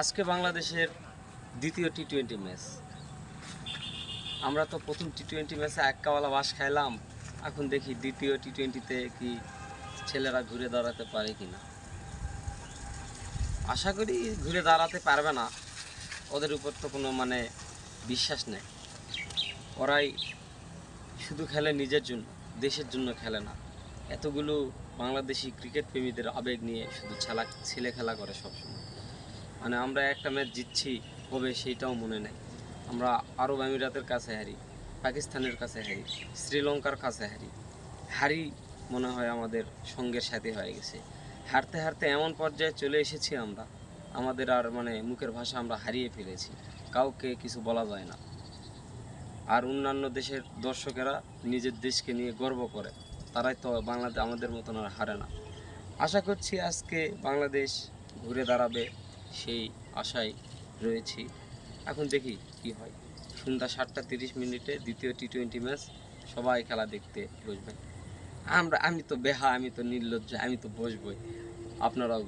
আজকে বাংলাদেশের দ্বিতীয় টি টোয়েন্টি ম্যাচ আমরা তো প্রথম টি টোয়েন্টি ম্যাচে এক্কাওয়ালা বাস খাইলাম, এখন দেখি দ্বিতীয় টি টোয়েন্টিতে কি ছেলেরা ঘুরে দাঁড়াতে পারে কি না আশা করি ঘুরে দাঁড়াতে পারবে না, ওদের উপর তো কোনো মানে বিশ্বাস নেই। ওরাই শুধু খেলে নিজের জন্য, দেশের জন্য খেলে না। এতগুলো বাংলাদেশি ক্রিকেট প্রেমীদের আবেগ নিয়ে শুধু খেলা ছেলে খেলা করে সবসময়। মানে আমরা একটা ম্যাচ জিতছি হবে সেইটাও মনে নেই। আমরা আরব আমিরাতের কাছে হারি, পাকিস্তানের কাছে হারি, শ্রীলঙ্কার কাছে হারি। হারি মনে হয় আমাদের সঙ্গের সাথে হয়ে গেছে। হারতে হারতে এমন পর্যায়ে চলে এসেছি আমরা, আমাদের আর মানে মুখের ভাষা আমরা হারিয়ে ফেলেছি, কাউকে কিছু বলা যায় না। আর অন্যান্য দেশের দর্শকেরা নিজের দেশকে নিয়ে গর্ব করে, তারাই তো বাংলাদেশ আমাদের মতন আর হারে না। আশা করছি আজকে বাংলাদেশ ঘুরে দাঁড়াবে সেই আশায় রয়েছি। এখন দেখি কি হয়। সন্ধ্যা সাতটা তিরিশ মিনিটে দ্বিতীয় টি টোয়েন্টি ম্যাচ সবাই খেলা দেখতে বসবেন আমরা, আমি তো বেহা, আমি তো নির্লজ্জ, আমি তো বসবই। আপনারাও